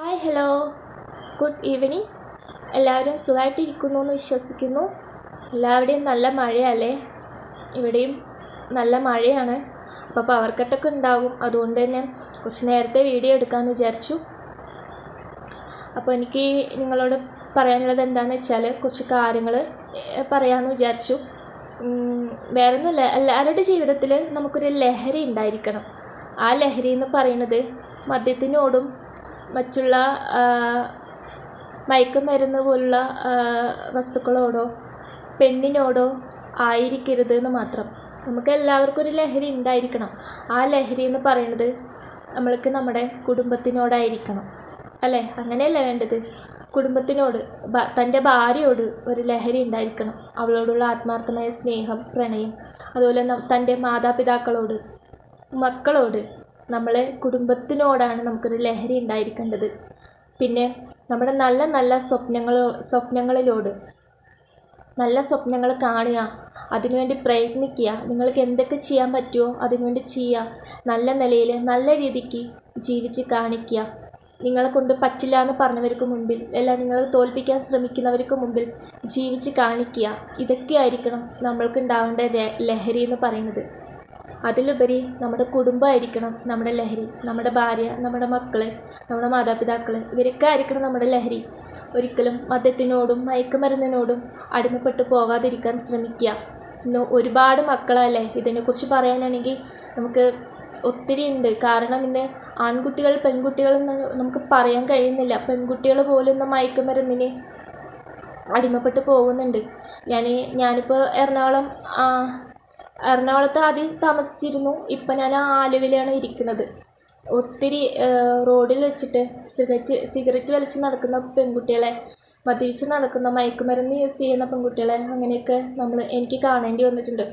Hi hello good evening എല്ലാവരും സുഖമായിട്ടിരിക്കുന്നു എന്ന് വിശ്വസിക്കുന്നു. എല്ലാവരുടെയും നല്ല മഴയല്ലേ? ഇവിടെയും നല്ല മഴയാണ്. അപ്പോൾ പവർ കട്ടൊക്കെ ഉണ്ടാകും അതുകൊണ്ട് തന്നെ കുറച്ച് നേരത്തെ വീഡിയോ എടുക്കാമെന്ന് വിചാരിച്ചു. അപ്പോൾ എനിക്ക് നിങ്ങളോട് പറയാനുള്ളത് എന്താണെന്ന് വെച്ചാൽ കുറച്ച് കാര്യങ്ങൾ പറയാമെന്ന് വിചാരിച്ചു. വേറൊന്നുമില്ല. എല്ലാവരുടെ ജീവിതത്തിൽ നമുക്കൊരു ലഹരി ഉണ്ടായിരിക്കണം. ആ ലഹരി എന്ന് പറയുന്നത് മദ്യത്തിനോടും മറ്റുള്ള മയക്കുമരുന്ന് പോലുള്ള വസ്തുക്കളോടോ പെണ്ണിനോടോ ആയിരിക്കരുത് എന്ന് മാത്രം. നമുക്ക് എല്ലാവർക്കും ഒരു ലഹരി ഉണ്ടായിരിക്കണം. ആ ലഹരി എന്ന് പറയുന്നത് നമ്മൾക്ക് നമ്മുടെ കുടുംബത്തിനോടായിരിക്കണം. അല്ലേ? അങ്ങനെയല്ലേ വേണ്ടത്? കുടുംബത്തിനോട് തന്റെ ഭാര്യയോട് ഒരു ലഹരി ഉണ്ടായിരിക്കണം. അവളോടുള്ള ആത്മാർത്ഥമായ സ്നേഹം പ്രണയം അതുപോലെ തന്റെ മാതാപിതാക്കളോട് മക്കളോട് നമ്മളെ കുടുംബത്തിനോടാണ് നമുക്കൊരു ലഹരി ഉണ്ടായിരിക്കേണ്ടത്. പിന്നെ നമ്മുടെ നല്ല നല്ല സ്വപ്നങ്ങളോ സ്വപ്നങ്ങളിലോട് നല്ല സ്വപ്നങ്ങൾ കാണുക അതിനുവേണ്ടി പ്രയത്നിക്കുക നിങ്ങൾക്ക് എന്തൊക്കെ ചെയ്യാൻ പറ്റുമോ അതിനുവേണ്ടി ചെയ്യുക നല്ല നിലയിൽ നല്ല രീതിക്ക് ജീവിച്ച് കാണിക്കുക. നിങ്ങളെ കൊണ്ട് പറ്റില്ല എന്ന് പറഞ്ഞവർക്ക് മുമ്പിൽ അല്ല നിങ്ങൾ തോൽപ്പിക്കാൻ ശ്രമിക്കുന്നവർക്ക് മുമ്പിൽ ജീവിച്ച് കാണിക്കുക. ഇതൊക്കെ ആയിരിക്കണം നമ്മൾക്ക് ഉണ്ടാവേണ്ട ലഹരി എന്ന് പറയുന്നത്. അതിലുപരി നമ്മുടെ കുടുംബമായിരിക്കണം നമ്മുടെ ലഹരി നമ്മുടെ ഭാര്യ നമ്മുടെ മക്കൾ നമ്മുടെ മാതാപിതാക്കൾ ഇവരൊക്കെ ആയിരിക്കണം നമ്മുടെ ലഹരി. ഒരിക്കലും മദ്യത്തിനോടും മയക്കുമരുന്നിനോടും അടിമപ്പെട്ടു പോകാതിരിക്കാൻ ശ്രമിക്കുക. ഇന്ന് ഒരുപാട് മക്കളല്ലേ? ഇതിനെക്കുറിച്ച് പറയാനാണെങ്കിൽ നമുക്ക് ഒത്തിരി ഉണ്ട്. കാരണം ഇന്ന് ആൺകുട്ടികൾ പെൺകുട്ടികളെന്ന് നമുക്ക് പറയാൻ കഴിയുന്നില്ല. പെൺകുട്ടികൾ പോലും ഇന്ന് മയക്കുമരുന്നിന് അടിമപ്പെട്ട് പോകുന്നുണ്ട്. ഞാൻ ഞാനിപ്പോൾ എറണാകുളം എറണാകുളത്ത് ആദ്യം താമസിച്ചിരുന്നു. ഇപ്പം ഞാൻ ആലുവയിലാണ് ഇരിക്കുന്നത്. ഒത്തിരി റോഡിൽ വെച്ചിട്ട് സിഗരറ്റ് സിഗരറ്റ് വലിച്ച് നടക്കുന്ന പെൺകുട്ടികളെ മദ്യപിച്ച് നടക്കുന്ന മയക്കുമരുന്ന് യൂസ് ചെയ്യുന്ന പെൺകുട്ടികളെ അങ്ങനെയൊക്കെ നമ്മൾ എനിക്ക് കാണേണ്ടി വന്നിട്ടുണ്ട്.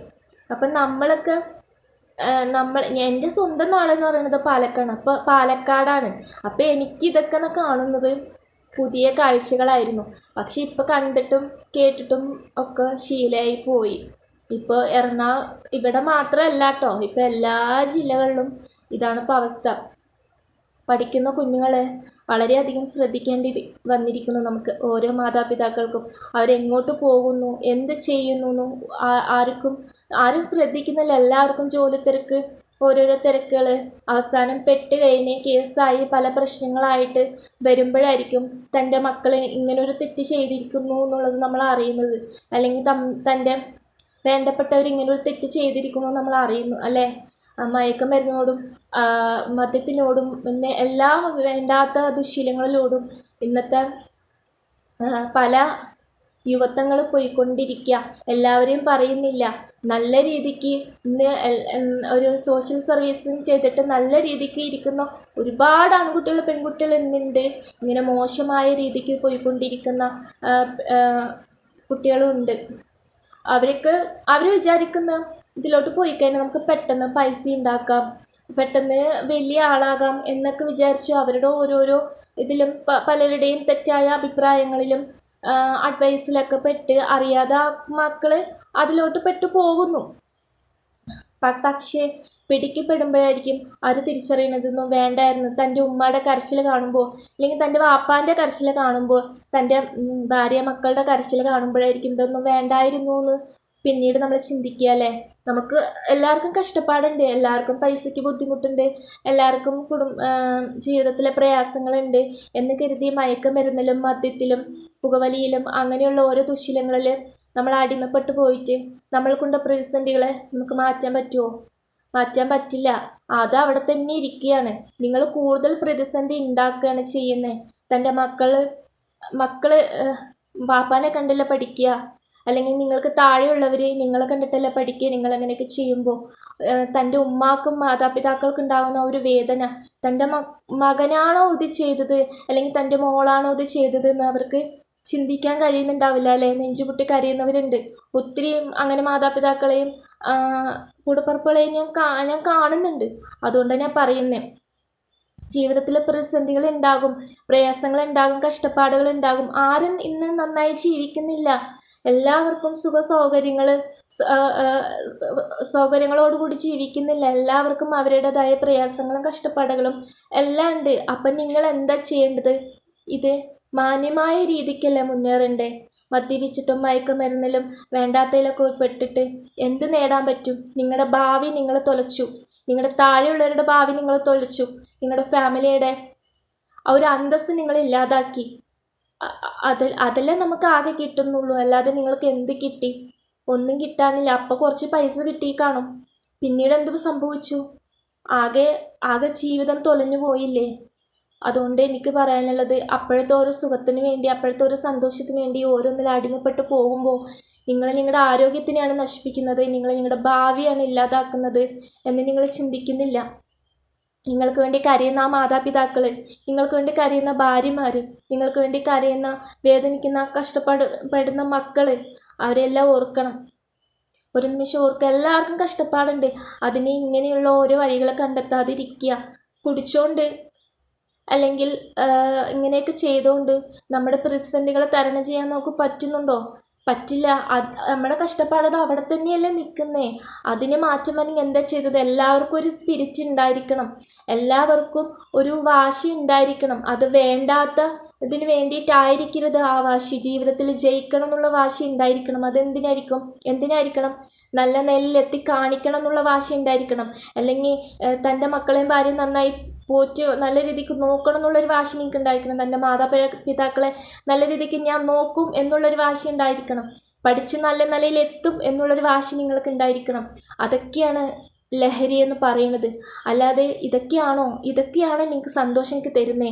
അപ്പം നമ്മളൊക്കെ നമ്മൾ എന്റെ സ്വന്തം നാടെന്ന് പറയുന്നത് പാലക്കാട് അപ്പോൾ പാലക്കാടാണ്. അപ്പോൾ എനിക്ക് ഇതൊക്കെ ഒന്ന് കാണുന്നത് പുതിയ കാഴ്ചകളായിരുന്നു. പക്ഷെ ഇപ്പോൾ കണ്ടിട്ടും കേട്ടിട്ടും ഒക്കെ ശീലമായി പോയി. ഇപ്പോൾ എറണാ ഇവിടെ മാത്രമല്ല കേട്ടോ ഇപ്പോൾ എല്ലാ ജില്ലകളിലും ഇതാണ് ഇപ്പോൾ അവസ്ഥ. പഠിക്കുന്ന കുഞ്ഞുങ്ങളെ വളരെയധികം ശ്രദ്ധിക്കേണ്ടി വന്നിരിക്കുന്നു നമുക്ക്. ഓരോ മാതാപിതാക്കൾക്കും അവരെങ്ങോട്ട് പോകുന്നു എന്ത് ചെയ്യുന്നു ആർക്കും ആരും ശ്രദ്ധിക്കുന്നില്ല. എല്ലാവർക്കും ജോലി തിരക്ക് ഓരോരോ തിരക്കുകൾ അവസാനം പെട്ട് കഴിഞ്ഞ് കേസായി പല പ്രശ്നങ്ങളായിട്ട് വരുമ്പോഴായിരിക്കും തന്റെ മക്കൾ ഇങ്ങനൊരു തെറ്റ് ചെയ്തിരിക്കുന്നു എന്നുള്ളത് നമ്മൾ അറിയുന്നത്. അല്ലെങ്കിൽ തന്റെ വേണ്ടപ്പെട്ടവർ ഇങ്ങനെ ഒരു തെറ്റ് ചെയ്തിരിക്കുമോ നമ്മൾ അറിയുന്നു അല്ലേ? ആ മയക്കുമരുന്നിനോടും മദ്യത്തിനോടും പിന്നെ എല്ലാ വേണ്ടാത്ത ദുശീലങ്ങളിലോടും ഇന്നത്തെ പല യുവത്വങ്ങൾ പോയിക്കൊണ്ടിരിക്കുക എല്ലാവരെയും പറയുന്നില്ല. നല്ല രീതിക്ക് ഇന്ന് ഒരു സോഷ്യൽ സർവീസും ചെയ്തിട്ട് നല്ല രീതിക്ക് ഇരിക്കുന്ന ഒരുപാട് ആൺകുട്ടികൾ പെൺകുട്ടികൾ ഇന്നുണ്ട്. ഇങ്ങനെ മോശമായ രീതിക്ക് പോയിക്കൊണ്ടിരിക്കുന്ന കുട്ടികളുണ്ട് അവർക്ക് അവർ വിചാരിക്കുന്ന ഇതിലോട്ട് പോയി കഴിഞ്ഞാൽ നമുക്ക് പെട്ടെന്ന് പൈസ ഉണ്ടാക്കാം പെട്ടെന്ന് വലിയ ആളാകാം എന്നൊക്കെ വിചാരിച്ചു അവരുടെ ഓരോരോ ഇതിലും പലരുടെയും തെറ്റായ അഭിപ്രായങ്ങളിലും അഡ്വൈസിലൊക്കെ പെട്ട് അറിയാതെ മക്കൾ അതിലോട്ട് പെട്ടു പോകുന്നു. പക്ഷേ പിടിക്കപ്പെടുമ്പോഴായിരിക്കും അവർ തിരിച്ചറിയണതൊന്നും വേണ്ടായിരുന്നു. തന്റെ ഉമ്മയുടെ കരച്ചിൽ കാണുമ്പോൾ അല്ലെങ്കിൽ തന്റെ വാപ്പാന്റെ കരച്ചിൽ കാണുമ്പോൾ തന്റെ ഭാര്യ മക്കളുടെ കരച്ചിൽ കാണുമ്പോഴായിരിക്കും ഇതൊന്നും വേണ്ടായിരുന്നു എന്ന് പിന്നീട് നമ്മൾ ചിന്തിക്കുക അല്ലേ? നമുക്ക് എല്ലാവർക്കും കഷ്ടപ്പാടുണ്ട് എല്ലാവർക്കും പൈസയ്ക്ക് ബുദ്ധിമുട്ടുണ്ട് എല്ലാവർക്കും കുടും ജീവിതത്തിലെ പ്രയാസങ്ങളുണ്ട് എന്ന് കരുതി മയക്കമരുന്നിലും മദ്യത്തിലും പുകവലിയിലും അങ്ങനെയുള്ള ഓരോ ദുശീലങ്ങളിൽ നമ്മൾ അടിമപ്പെട്ടു പോയിട്ട് നമ്മൾ കൊണ്ട പ്രതിസന്ധികളെ നമുക്ക് മാറ്റാൻ പറ്റുമോ? മാറ്റാൻ പറ്റില്ല. അത് അവിടെ തന്നെ ഇരിക്കുകയാണ്. നിങ്ങൾ കൂടുതൽ പ്രതിസന്ധി ഉണ്ടാക്കുകയാണ് ചെയ്യുന്നത് തന്റെ മക്കൾ മക്കൾ പാപ്പാനെ കണ്ടല്ല പഠിക്കുക? അല്ലെങ്കിൽ നിങ്ങൾക്ക് താഴെയുള്ളവർ നിങ്ങളെ കണ്ടിട്ടല്ല പഠിക്കുക? നിങ്ങൾ അങ്ങനെയൊക്കെ ചെയ്യുമ്പോൾ തന്റെ ഉമ്മാക്കും മാതാപിതാക്കൾക്കും ഉണ്ടാകുന്ന ഒരു വേദന. തന്റെ മകനാണോ ഇത് ചെയ്തത്? അല്ലെങ്കിൽ തന്റെ മോളാണോ ഇത് ചെയ്തത് എന്ന് അവർക്ക് ചിന്തിക്കാൻ കഴിയുന്നുണ്ടാവില്ല അല്ലേ? നെഞ്ചുപൊട്ടി കരയുന്നവരുണ്ട്. ഒത്തിരി അങ്ങനെ മാതാപിതാക്കളെയും കൂടപ്പറപ്പുകളെയും ഞാൻ ഞാൻ കാണുന്നുണ്ട്. അതുകൊണ്ടാണ് ഞാൻ പറയുന്നത് ജീവിതത്തിൽ പ്രതിസന്ധികൾ ഉണ്ടാകും പ്രയാസങ്ങൾ ഉണ്ടാകും കഷ്ടപ്പാടുകൾ ഉണ്ടാകും. ആരും ഇന്ന് നന്നായി ജീവിക്കുന്നില്ല. എല്ലാവർക്കും സുഖ സൗകര്യങ്ങൾ സൗകര്യങ്ങളോടുകൂടി ജീവിക്കുന്നില്ല. എല്ലാവർക്കും അവരുടേതായ പ്രയാസങ്ങളും കഷ്ടപ്പാടുകളും എല്ലാം ഉണ്ട്. അപ്പം നിങ്ങൾ എന്താ ചെയ്യേണ്ടത്? ഇത് മാന്യമായ രീതിക്കല്ലേ മുന്നേറണ്ടേ? മദ്യപിച്ചിട്ടും മയക്കുമരുന്നിലും വേണ്ടാത്തതിലൊക്കെ പെട്ടിട്ട് എന്ത് നേടാൻ പറ്റും? നിങ്ങളുടെ ഭാവി നിങ്ങൾ തൊലച്ചു. നിങ്ങളുടെ താഴെയുള്ളവരുടെ ഭാവി നിങ്ങൾ തൊലച്ചു. നിങ്ങളുടെ ഫാമിലിയുടെ ആ ഒരു അന്തസ്സ് നിങ്ങൾ ഇല്ലാതാക്കി. അതിൽ അതല്ലേ നമുക്ക് ആകെ കിട്ടുന്നുള്ളൂ. അല്ലാതെ നിങ്ങൾക്ക് എന്ത് കിട്ടി? ഒന്നും കിട്ടാനില്ല. അപ്പോൾ കുറച്ച് പൈസ കിട്ടി കാണും. പിന്നീട് എന്ത് സംഭവിച്ചു? ആകെ ആകെ ജീവിതം തൊലഞ്ഞു പോയില്ലേ? അതുകൊണ്ട് എനിക്ക് പറയാനുള്ളത് അപ്പോഴത്തെ ഓരോ സുഖത്തിന് വേണ്ടി അപ്പോഴത്തെ ഓരോ സന്തോഷത്തിന് വേണ്ടി ഓരോന്നിൽ അടിമപ്പെട്ട് പോകുമ്പോൾ നിങ്ങൾ നിങ്ങളുടെ ആരോഗ്യത്തിനെയാണ് നശിപ്പിക്കുന്നത് നിങ്ങൾ നിങ്ങളുടെ ഭാവിയാണ് ഇല്ലാതാക്കുന്നത് എന്ന് നിങ്ങൾ ചിന്തിക്കുന്നില്ല. നിങ്ങൾക്ക് വേണ്ടി കരയുന്ന ആ മാതാപിതാക്കൾ നിങ്ങൾക്ക് വേണ്ടി കരയുന്ന ഭാര്യമാർ നിങ്ങൾക്ക് വേണ്ടി കരയുന്ന വേദനിക്കുന്ന കഷ്ടപ്പാട് പെടുന്ന മക്കൾ അവരെല്ലാം ഓർക്കണം. ഒരു നിമിഷം ഓർക്കുക. എല്ലാവർക്കും കഷ്ടപ്പാടുണ്ട്. അതിനെ ഇങ്ങനെയുള്ള ഓരോ വഴികൾ കണ്ടെത്താതിരിക്കുക. കുടിച്ചോണ്ട് അല്ലെങ്കിൽ ഇങ്ങനെയൊക്കെ ചെയ്തുകൊണ്ട് നമ്മുടെ പ്രതിസന്ധികളെ തരണം ചെയ്യാൻ നമുക്ക് പറ്റുന്നുണ്ടോ? പറ്റില്ല. അത് നമ്മുടെ കഷ്ടപ്പാട് അത് അവിടെ തന്നെയല്ലേ നിൽക്കുന്നേ? അതിന് മാറ്റം വരണമെങ്കിൽ എന്താ ചെയ്തത്? എല്ലാവർക്കും ഒരു സ്പിരിറ്റ് ഉണ്ടായിരിക്കണം. എല്ലാവർക്കും ഒരു വാശി ഉണ്ടായിരിക്കണം. അത് വേണ്ടാത്ത ഇതിന് വേണ്ടിയിട്ടായിരിക്കരുത് ആ വാശി. ജീവിതത്തിൽ ജയിക്കണം എന്നുള്ള വാശി ഉണ്ടായിരിക്കണം. അതെന്തിനായിരിക്കും? എന്തിനായിരിക്കണം? നല്ല നെല്ലെത്തി കാണിക്കണം എന്നുള്ള വാശി ഉണ്ടായിരിക്കണം അല്ലെങ്കിൽ തന്റെ മക്കളെയും ഭാര്യയും നന്നായി പോറ്റ് നല്ല രീതിക്ക് നോക്കണം എന്നുള്ളൊരു വാശി നിങ്ങൾക്ക് ഉണ്ടായിരിക്കണം തന്റെ മാതാപിതാക്കളെ നല്ല രീതിക്ക് ഞാൻ നോക്കും എന്നുള്ളൊരു വാശി ഉണ്ടായിരിക്കണം. പഠിച്ച് നല്ല നിലയിൽ എത്തും എന്നുള്ളൊരു വാശി നിങ്ങൾക്ക് ഉണ്ടായിരിക്കണം അതൊക്കെയാണ് ലഹരി എന്ന് പറയുന്നത്. അല്ലാതെ ഇതൊക്കെയാണോ? ഇതൊക്കെയാണോ നിങ്ങൾക്ക് സന്തോഷം എനിക്ക് തരുന്നേ.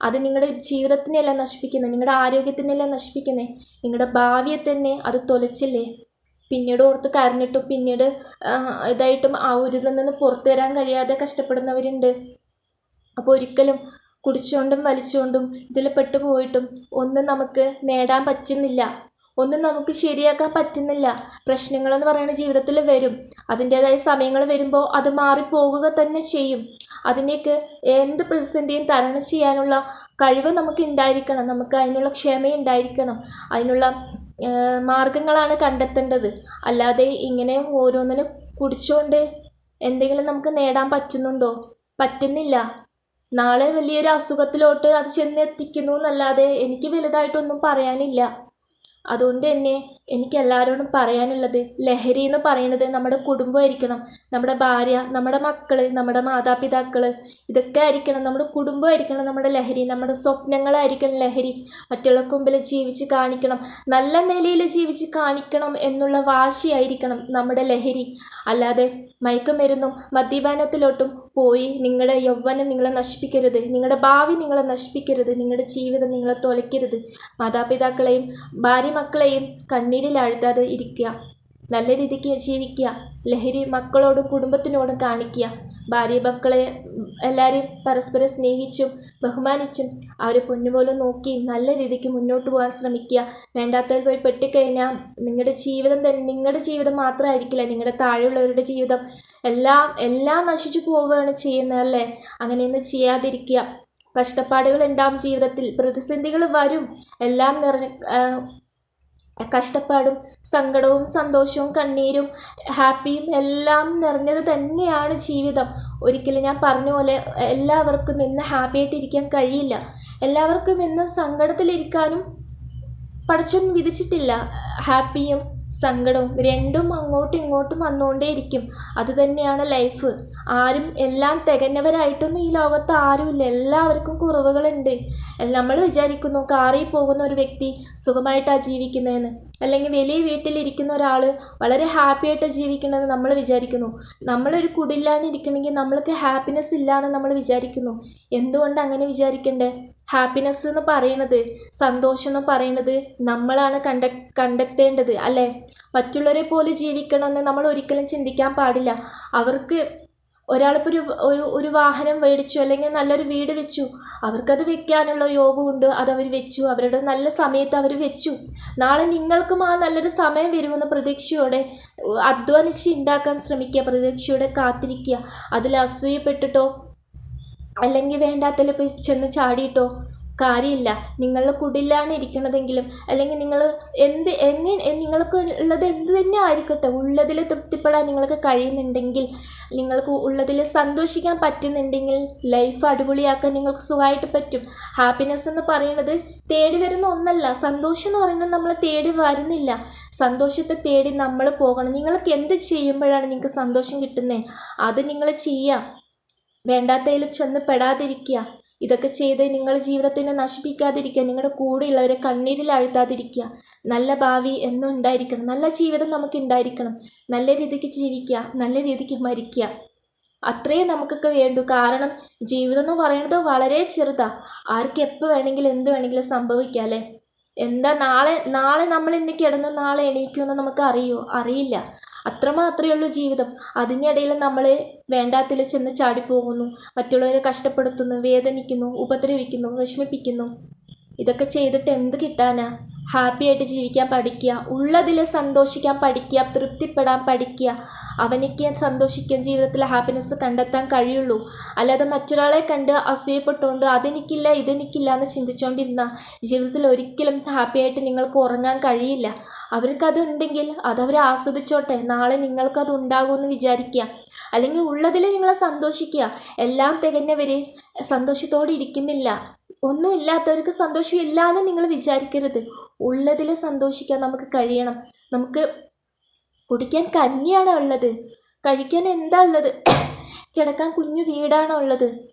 അത് നിങ്ങളുടെ ജീവിതത്തിനെയല്ല നശിപ്പിക്കുന്നത് നിങ്ങളുടെ ആരോഗ്യത്തിനെയല്ല നശിപ്പിക്കുന്നത് നിങ്ങളുടെ ഭാവിയെ തന്നെ അത് തൊലച്ചില്ലേ? പിന്നീട് ഓർത്ത് കരഞ്ഞിട്ടും പിന്നീട് ഇതായിട്ടും ആ ഒരു ഇതിൽ നിന്ന് പുറത്തു വരാൻ കഴിയാതെ കഷ്ടപ്പെടുന്നവരുണ്ട്. അപ്പോൾ ഒരിക്കലും കുടിച്ചുകൊണ്ടും വലിച്ചുകൊണ്ടും ഇതിൽ പെട്ടുപോയിട്ടും ഒന്നും നമുക്ക് നേടാൻ പറ്റുന്നില്ല. ഒന്നും നമുക്ക് ശരിയാക്കാൻ പറ്റുന്നില്ല. പ്രശ്നങ്ങളെന്ന് പറയുന്ന ജീവിതത്തിൽ വരും. അതിന്റേതായ സമയങ്ങൾ വരുമ്പോൾ അത് മാറിപ്പോവുക തന്നെ ചെയ്യും. അതിനേക്ക് എന്ത് പ്രതിസന്ധിയും തരണം ചെയ്യാനുള്ള കഴിവ് നമുക്ക് ഉണ്ടായിരിക്കണം. നമുക്ക് അതിനുള്ള ക്ഷമയുണ്ടായിരിക്കണം. അതിനുള്ള ഏഹ്, മാർഗങ്ങളാണ് കണ്ടെത്തേണ്ടത്. അല്ലാതെ ഇങ്ങനെ ഓരോന്നിനെ കുടിച്ചുകൊണ്ട് എന്തെങ്കിലും നമുക്ക് നേടാൻ പറ്റുന്നുണ്ടോ? പറ്റുന്നില്ല. നാളെ വലിയൊരു അസുഖത്തിലോട്ട് അത് ചെന്നെത്തിക്കുന്നു എന്നല്ലാതെ എനിക്ക് വലുതായിട്ടൊന്നും പറയാനില്ല. അതുകൊണ്ട് തന്നെ എനിക്ക് എല്ലാവരോടും പറയാനുള്ളത് ലഹരി എന്ന് പറയുന്നത് നമ്മുടെ കുടുംബമായിരിക്കണം. നമ്മുടെ ഭാര്യ നമ്മുടെ മക്കൾ നമ്മുടെ മാതാപിതാക്കൾ ഇതൊക്കെ ആയിരിക്കണം നമ്മുടെ കുടുംബമായിരിക്കണം നമ്മുടെ ലഹരി. നമ്മുടെ സ്വപ്നങ്ങളായിരിക്കണം ലഹരി. മറ്റുള്ളവർക്ക് മുമ്പിൽ ജീവിച്ച് കാണിക്കണം. നല്ല നിലയിൽ ജീവിച്ച് കാണിക്കണം എന്നുള്ള വാശിയായിരിക്കണം നമ്മുടെ ലഹരി. അല്ലാതെ മയക്കുമരുന്നും മദ്യപാനത്തിലോട്ടും പോയി നിങ്ങളുടെ യൗവനം നിങ്ങളെ നശിപ്പിക്കരുത്. നിങ്ങളുടെ ഭാവി നിങ്ങളെ നശിപ്പിക്കരുത്. നിങ്ങളുടെ ജീവിതം നിങ്ങളെ തുലയ്ക്കരുത്. മാതാപിതാക്കളെയും ഭാര്യ മക്കളെയും കണ്ണീരിൽ അഴുതാതെ ഇരിക്കുക. നല്ല രീതിക്ക് ജീവിക്കുക. ലഹരി മക്കളോടും കുടുംബത്തിനോടും കാണിക്കുക. ഭാര്യ മക്കളെ എല്ലാവരെയും പരസ്പരം സ്നേഹിച്ചും ബഹുമാനിച്ചും അവരെ പൊന്നുപോലെ നോക്കി നല്ല രീതിക്ക് മുന്നോട്ട് പോകാൻ ശ്രമിക്കുക. വേണ്ടാത്തവർ പോയി പെട്ടിക്കഴിഞ്ഞാൽ നിങ്ങളുടെ ജീവിതം തന്നെ നിങ്ങളുടെ ജീവിതം മാത്രമായിരിക്കില്ല. നിങ്ങളുടെ താഴെയുള്ളവരുടെ ജീവിതം എല്ലാം എല്ലാം നശിച്ചു പോവുകയാണ് ചെയ്യുന്നത് അല്ലേ? അങ്ങനെയൊന്നും ചെയ്യാതിരിക്കുക. കഷ്ടപ്പാടുകൾ ഉണ്ടാവും ജീവിതത്തിൽ. പ്രതിസന്ധികൾ വരും. എല്ലാം നിറഞ്ഞ കഷ്ടപ്പാടും സങ്കടവും സന്തോഷവും കണ്ണീരും ഹാപ്പിയും എല്ലാം നിറഞ്ഞത് തന്നെയാണ് ജീവിതം. ഒരിക്കലും ഞാൻ പറഞ്ഞ പോലെ എല്ലാവർക്കും ഇന്ന് ഹാപ്പി ആയിട്ടിരിക്കാൻ കഴിയില്ല. എല്ലാവർക്കും ഇന്ന് സങ്കടത്തിലിരിക്കാനും പഠിച്ചൊന്നും വിധിച്ചിട്ടില്ല. ഹാപ്പിയും സങ്കടവും രണ്ടും അങ്ങോട്ടും ഇങ്ങോട്ടും വന്നുകൊണ്ടേയിരിക്കും. അത് തന്നെയാണ് ലൈഫ് ആരും എല്ലാം തികഞ്ഞവരായിട്ടൊന്നും ഈ ലോകത്ത് ആരുമില്ല. എല്ലാവർക്കും കുറവുകളുണ്ട്. നമ്മൾ വിചാരിക്കുന്നു കാറിൽ പോകുന്ന ഒരു വ്യക്തി സുഖമായിട്ടാണ് ജീവിക്കുന്നതെന്ന്. അല്ലെങ്കിൽ വലിയ വീട്ടിലിരിക്കുന്ന ഒരാൾ വളരെ ഹാപ്പി ആയിട്ട് ജീവിക്കണമെന്ന് നമ്മൾ വിചാരിക്കുന്നു. നമ്മളൊരു കുടിലാണ് ഇരിക്കണമെങ്കിൽ നമ്മൾക്ക് ഹാപ്പിനെസ് ഇല്ലാന്ന് നമ്മൾ വിചാരിക്കുന്നു. എന്തുകൊണ്ട് അങ്ങനെ വിചാരിക്കണ്ടേ? ഹാപ്പിനെസ് എന്ന് പറയുന്നത് സന്തോഷം എന്ന് പറയുന്നത് നമ്മളാണ് കണ്ട കണ്ടെത്തേണ്ടത് അല്ലേ? മറ്റുള്ളവരെ പോലെ ജീവിക്കണമെന്ന് നമ്മൾ ഒരിക്കലും ചിന്തിക്കാൻ പാടില്ല. അവർക്ക് ഒരാളിപ്പോൾ ഒരു ഒരു വാഹനം മേടിച്ചു അല്ലെങ്കിൽ നല്ലൊരു വീട് വെച്ചു. അവർക്കത് വെക്കാനുള്ള യോഗമുണ്ട് അത് അവർ വെച്ചു. അവരുടെ നല്ല സമയത്ത് അവർ വെച്ചു. നാളെ നിങ്ങൾക്കും ആ നല്ലൊരു സമയം വരുമെന്ന പ്രതീക്ഷയോടെ അധ്വാനിച്ച് ഉണ്ടാക്കാൻ ശ്രമിക്കുക പ്രതീക്ഷയോടെ കാത്തിരിക്കുക. അതിൽ അസൂയപ്പെട്ടിട്ടോ അല്ലെങ്കിൽ വേണ്ടാത്തതിൽ പോയി ചെന്ന് ചാടിയിട്ടോ? കാര്യമില്ല. നിങ്ങൾ കുടിലാണ് ഇരിക്കണതെങ്കിലും അല്ലെങ്കിൽ നിങ്ങൾ എന്ത് എങ്ങനെ നിങ്ങൾക്ക് ഉള്ളത് എന്ത് തന്നെ ആയിരിക്കട്ടെ. ഉള്ളതിൽ തൃപ്തിപ്പെടാൻ നിങ്ങൾക്ക് കഴിയുന്നുണ്ടെങ്കിൽ നിങ്ങൾക്ക് ഉള്ളതിൽ സന്തോഷിക്കാൻ പറ്റുന്നുണ്ടെങ്കിൽ ലൈഫ് അടിപൊളിയാക്കാൻ നിങ്ങൾക്ക് സുഖമായിട്ട് പറ്റും. ഹാപ്പിനെസ് എന്ന് പറയുന്നത് തേടി വരുന്ന ഒന്നല്ല. സന്തോഷം എന്ന് പറയുന്നത് നമ്മൾ തേടി വരുന്നില്ല. സന്തോഷത്തെ തേടി നമ്മൾ പോകണം. നിങ്ങൾക്ക് എന്ത് ചെയ്യുമ്പോഴാണ് നിങ്ങൾക്ക് സന്തോഷം കിട്ടുന്നത്? അത് നിങ്ങൾ ചെയ്യാം. വേണ്ടാത്തതിലും ചെന്ന് പെടാതിരിക്കുക. ഇതൊക്കെ ചെയ്ത് നിങ്ങൾ ജീവിതത്തിനെ നശിപ്പിക്കാതിരിക്കുക. നിങ്ങളുടെ കൂടെയുള്ളവരെ കണ്ണീരിൽ അഴുത്താതിരിക്കുക. നല്ല ഭാവി എന്നും ഉണ്ടായിരിക്കണം. നല്ല ജീവിതം നമുക്ക് ഉണ്ടായിരിക്കണം. നല്ല രീതിക്ക് ജീവിക്കുക. നല്ല രീതിക്ക് മരിക്കുക. അത്രയും നമുക്കൊക്കെ വേണ്ടു. കാരണം ജീവിതം എന്ന് പറയുന്നത് വളരെ ചെറുതാണ് ആർക്ക് എപ്പോൾ വേണമെങ്കിലും എന്ത് വേണമെങ്കിലും സംഭവിക്കാം അല്ലേ? എന്താ നാളെ നാളെ നമ്മൾ ഇന്ന് കിടന്നു നാളെ എണീക്കുമെന്ന് നമുക്ക് അറിയോ? അറിയില്ല. അത്രമാത്രമേ ഉള്ളൂ ജീവിതം. അതിനിടയിൽ നമ്മൾ വേണ്ടാത്തിൽ ചെന്ന് ചാടിപ്പോകുന്നു മറ്റുള്ളവരെ കഷ്ടപ്പെടുത്തുന്നു വേദനിക്കുന്നു ഉപദ്രവിക്കുന്നു വിഷമിപ്പിക്കുന്നു. ഇതൊക്കെ ചെയ്തിട്ട് എന്ത് കിട്ടാനാ? ഹാപ്പി ആയിട്ട് ജീവിക്കാൻ പഠിക്കുക. ഉള്ളതിൽ സന്തോഷിക്കാൻ പഠിക്കുക. തൃപ്തിപ്പെടാൻ പഠിക്കുക. അവനിക്ക് സന്തോഷിക്കാൻ ജീവിതത്തിൽ ഹാപ്പിനെസ് കണ്ടെത്താൻ കഴിയുള്ളൂ. അല്ലാതെ മറ്റൊരാളെ കണ്ട് അസൂയപ്പെട്ടുകൊണ്ട് അതെനിക്കില്ല ഇതെനിക്കില്ല എന്ന് ചിന്തിച്ചുകൊണ്ടിരുന്ന ജീവിതത്തിൽ ഒരിക്കലും ഹാപ്പി ആയിട്ട് നിങ്ങൾക്ക് ഉറങ്ങാൻ കഴിയില്ല. അവർക്കത് ഉണ്ടെങ്കിൽ അതവർ ആസ്വദിച്ചോട്ടെ. നാളെ നിങ്ങൾക്കത് ഉണ്ടാകുമെന്ന് വിചാരിക്കുക. അല്ലെങ്കിൽ ഉള്ളതിൽ നിങ്ങളെ സന്തോഷിക്കുക. എല്ലാം തികഞ്ഞവർ സന്തോഷത്തോടെ ഇരിക്കുന്നില്ല. ഒന്നുമില്ലാത്തവർക്ക് സന്തോഷമില്ല എന്ന് നിങ്ങൾ വിചാരിക്കരുത്. ഉള്ളതിൽ സന്തോഷിക്കാൻ നമുക്ക് കഴിയണം. നമുക്ക് കുടിക്കാൻ കഞ്ഞിയാണ് ഉള്ളത് കഴിക്കാൻ എന്താ ഉള്ളത്? കിടക്കാൻ കുഞ്ഞു വീടാണ് ഉള്ളത്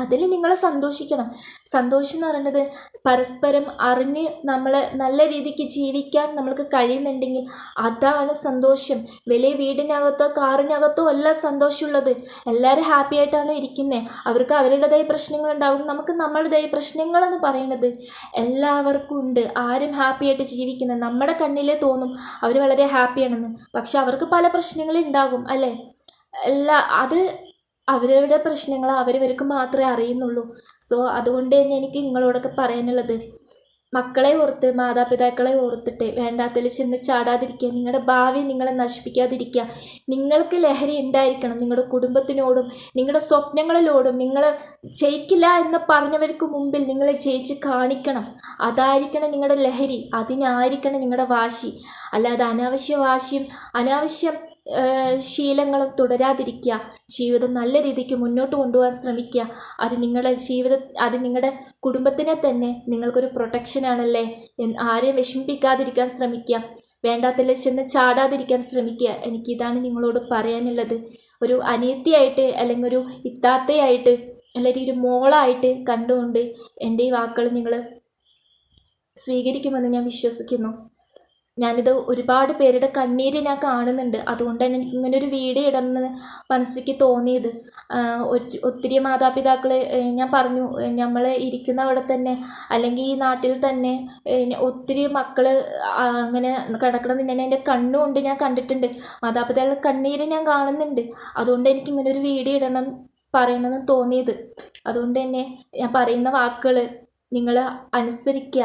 അതിൽ നിങ്ങൾ സന്തോഷിക്കണം. സന്തോഷം എന്ന് പറയുന്നത് പരസ്പരം അറിഞ്ഞ് നമ്മൾ നല്ല രീതിക്ക് ജീവിക്കാൻ നമ്മൾക്ക് കഴിയുന്നുണ്ടെങ്കിൽ അതാണ് സന്തോഷം. വലിയ വീടിനകത്തോ കാറിനകത്തോ അല്ല സന്തോഷമുള്ളത്. എല്ലാവരും ഹാപ്പി ആയിട്ടാണ് ഇരിക്കുന്നത് അവർക്ക് അവരുടേതായ പ്രശ്നങ്ങളുണ്ടാകും നമുക്ക് നമ്മളുടേതായ പ്രശ്നങ്ങളെന്ന് പറയുന്നത് എല്ലാവർക്കും ഉണ്ട്. ആരും ഹാപ്പി ആയിട്ട് ജീവിക്കുന്നത് നമ്മുടെ കണ്ണിലേ തോന്നും അവർ വളരെ ഹാപ്പിയാണെന്ന് പക്ഷെ അവർക്ക് പല പ്രശ്നങ്ങളും ഉണ്ടാകും അല്ലേ? എല്ലാ അത് അവരവരുടെ പ്രശ്നങ്ങൾ അവരവർക്ക് മാത്രമേ അറിയുന്നുള്ളൂ. സോ അതുകൊണ്ട് തന്നെ എനിക്ക് നിങ്ങളോടൊക്കെ പറയാനുള്ളത് മക്കളെ ഓർത്ത് മാതാപിതാക്കളെ ഓർത്തിട്ട് വേണ്ടാത്തിൽ ചെന്ന് ചാടാതിരിക്കുക നിങ്ങളുടെ ഭാവി നിങ്ങളെ നശിപ്പിക്കാതിരിക്കുക. നിങ്ങൾക്ക് ലഹരി ഉണ്ടായിരിക്കണം നിങ്ങളുടെ കുടുംബത്തിനോടും നിങ്ങളുടെ സ്വപ്നങ്ങളിലോടും. നിങ്ങൾ ജയിക്കില്ല എന്ന് പറഞ്ഞവർക്ക് മുമ്പിൽ നിങ്ങൾ ജയിച്ച് കാണിക്കണം. അതായിരിക്കണം നിങ്ങളുടെ ലഹരി അതിനായിരിക്കണം നിങ്ങളുടെ വാശി. അല്ലാതെ അനാവശ്യ വാശിയും അനാവശ്യം ശീലങ്ങളും തുടരാതിരിക്കുക. ജീവിതം നല്ല രീതിക്ക് മുന്നോട്ട് കൊണ്ടുപോകാൻ ശ്രമിക്കുക. അത് നിങ്ങളുടെ ജീവിത അത് നിങ്ങളുടെ കുടുംബത്തിനെ തന്നെ നിങ്ങൾക്കൊരു പ്രൊട്ടക്ഷനാണല്ലേ ആരെയും വിഷമിപ്പിക്കാതിരിക്കാൻ ശ്രമിക്കുക. വേണ്ടാത്ത ചെന്ന് ചാടാതിരിക്കാൻ ശ്രമിക്കുക. എനിക്കിതാണ് നിങ്ങളോട് പറയാനുള്ളത്. ഒരു അനിയത്തിയായിട്ട് അല്ലെങ്കിൽ ഒരു ഇത്താത്തയായിട്ട് അല്ലെങ്കിൽ ഒരു മോളായിട്ട് കണ്ടുകൊണ്ട് എന്റെ ഈ വാക്കുകൾ നിങ്ങൾ സ്വീകരിക്കുമെന്ന് ഞാൻ വിശ്വസിക്കുന്നു. ഞാനിത് ഒരുപാട് പേരുടെ കണ്ണീര് ഞാൻ കാണുന്നുണ്ട്. അതുകൊണ്ട് തന്നെ എനിക്ക് ഒരു വീഡിയോ ഇടണമെന്ന് മനസ്സിലേക്ക് തോന്നിയത് ഒത്തിരി മാതാപിതാക്കൾ ഞാൻ പറഞ്ഞു നമ്മൾ ഇരിക്കുന്ന അവിടെ തന്നെ അല്ലെങ്കിൽ ഈ നാട്ടിൽ തന്നെ ഒത്തിരി മക്കൾ അങ്ങനെ കിടക്കണം തന്നെ എന്റെ കണ്ണുകൊണ്ട് ഞാൻ കണ്ടിട്ടുണ്ട്. മാതാപിതാക്കളുടെ കണ്ണീര് ഞാൻ കാണുന്നുണ്ട്. അതുകൊണ്ട് എനിക്ക് ഇങ്ങനെ ഒരു വീഡിയോ ഇടണം പറയണമെന്ന് തോന്നിയത്. അതുകൊണ്ട് തന്നെ ഞാൻ പറയുന്ന വാക്കുകൾ നിങ്ങൾ അനുസരിക്കുക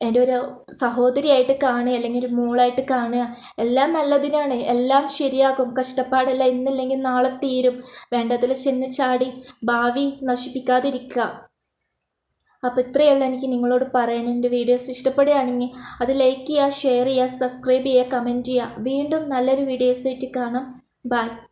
എന്റെ ഒരു സഹോദരിയായിട്ട് കാണുക അല്ലെങ്കിൽ ഒരു മോളായിട്ട് കാണുക എല്ലാം നല്ലതിനാണ്. എല്ലാം ശരിയാകും. കഷ്ടപ്പാടല്ല. ഇന്നില്ലെങ്കിൽ നാളെ തീരും. വേണ്ടതിൽ ചെന്ന് ചാടി ഭാവി നശിപ്പിക്കാതിരിക്കുക. അപ്പോൾ ഇത്രയേ ഉള്ളൂ എനിക്ക് നിങ്ങളോട് പറയാൻ. എന്റെ വീഡിയോസ് ഇഷ്ടപ്പെടുകയാണെങ്കിൽ അത് ലൈക്ക് ചെയ്യുക ഷെയർ ചെയ്യുക സബ്സ്ക്രൈബ് ചെയ്യുക കമന്റ് ചെയ്യുക. വീണ്ടും നല്ലൊരു വീഡിയോസായിട്ട് കാണാം. ബൈ.